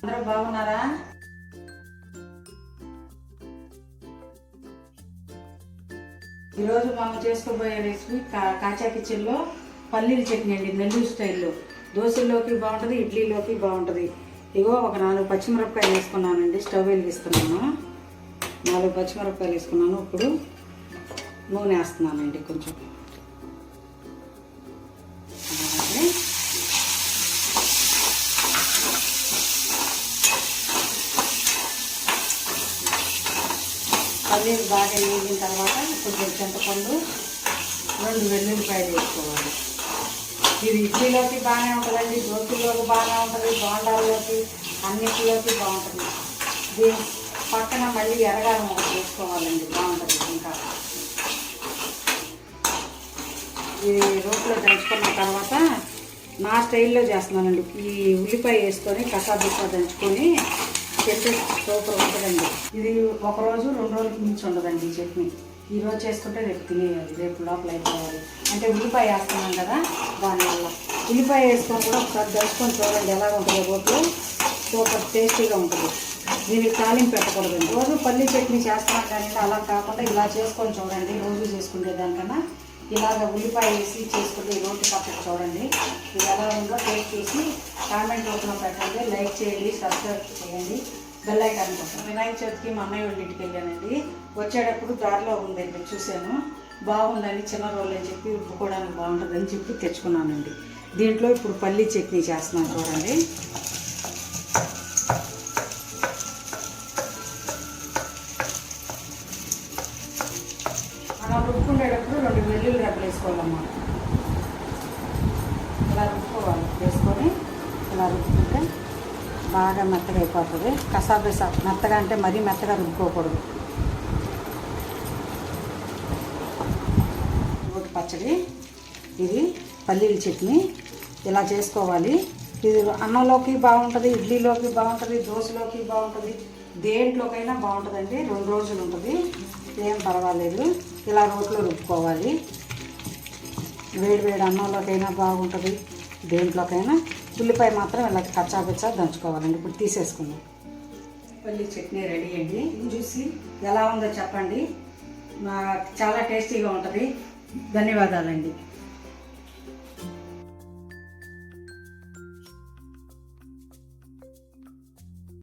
అందరూ బాగున్నారా? ఈరోజు మనం చేసుకోబోయే రెసిపీ కా కాచా కిచెన్లో పల్లీల చట్నీ అండి నెల్లూరు స్టైల్లో. దోశల్లోకి బాగుంటుంది ఇడ్లీలోకి బాగుంటుంది. ఇగో ఒక నాలుగు పచ్చిమిరపకాయలు వేసుకున్నానండి స్టవ్ వెలిగిస్తున్నాను. నాలుగు పచ్చిమిరపకాయలు వేసుకున్నాను ఇప్పుడు నూనె వేస్తున్నానండి కొంచెం. పల్లీలు బాగా వేగిన తర్వాత కొంచెం చింతపండు రెండు వెల్లుల్లిపాయలు వేసుకోవాలి. ఇది ఇడ్లీలోకి బాగానే ఉంటుందండి దోశలోకి బాగానే ఉంటుంది బోండాల్లోకి అన్నిటిలోకి బాగుంటుంది. దీని పక్కన మళ్ళీ ఎరగారం ఒకటి వేసుకోవాలండి బాగుంటుంది ఇంకా. ఇది రోట్లో దంచుకున్న తర్వాత నా స్టైల్లో చేస్తున్నానండి. ఈ ఉల్లిపాయ వేసుకొని కసాబుక్క దంచుకొని చట్నీ సూపర్ ఉంటుందండి. ఇది ఒక రోజు రెండు రోజులకి మించి ఉండదండి ఈ చట్నీ. ఈ రోజు చేసుకుంటే రేపు తినేయాలి రేపు లోపల అయిపోవాలి. అంటే ఉల్లిపాయ వేస్తున్నాం కదా దానివల్ల. ఉల్లిపాయ వేసుకొని కూడా ఒకసారి దంచుకొని చూడండి ఎలా ఉంటుందో రోట్లో. సూపర్ టేస్టీగా ఉంటుంది. దీనికి తాలింపు పెట్టకూడదండి. రోజు పల్లి చట్నీ చేస్తాం కానీ అలా కాకుండా ఇలా చేసుకొని చూడండి రోజు చేసుకునే దానికన్నా. ఇలాగ ఉల్లిపాయ వేసి చేసుకుంటే ఈ రోటి పక్కకు చూడండి ఇది ఎలా ఉందో టేస్ట్ చేసి కామెంట్ రూపంలో పెట్టండి. లైక్ చేయండి సబ్స్క్రైబ్ చేయండి. బెల్లైకాన్ కోసం వినాయక చవితికి మా అన్నయ్య వాళ్ళ ఇంటికి వెళ్ళానండి. వచ్చేటప్పుడు దారిలో ఉందండి చూశాను. బాగుందని చిన్న రోల్ అని చెప్పి ఉప్పుకోవడానికి బాగుంటుందని చెప్పి తెచ్చుకున్నానండి. దీంట్లో ఇప్పుడు పల్లీ చట్నీ చేస్తున్నాను చూడండి. మనం రుబ్బుకునేటప్పుడు రెండు వెల్లుల్లి రెబ్బలు వేసుకోవాలమ్మా ఇలా రుబ్బుకోవాలి వేసుకొని ఇలా రుబ్బుకుంటే బాగా మెత్తగా అయిపోతుంది. కసాబిసా మెత్తగా అంటే మరీ మెత్తగా రుబ్బుకోకూడదు. రోటి పచ్చడి ఇది పల్లీల చట్నీ. ఇలా చేసుకోవాలి. ఇది అన్నంలోకి బాగుంటుంది ఇడ్లీలోకి బాగుంటుంది దోశలోకి బాగుంటుంది దేంట్లోకైనా బాగుంటుందండి. రెండు రోజులు ఉంటుంది. ఏం పర్వాలేదు. ఇలా రోట్లో రుబ్బుకోవాలి. వేడి వేడి అన్నంలోకైనా బాగుంటుంది. దేంట్లోకైనా ఉల్లిపాయ మాత్రం ఇలా కచ్చాపిచ్చా దంచుకోవాలండి. ఇప్పుడు తీసేసుకుందాం. పల్లి చట్నీ రెడీ అండి. చూసి ఎలా ఉందో చెప్పండి. చాలా టేస్టీగా ఉంటుంది. ధన్యవాదాలండి.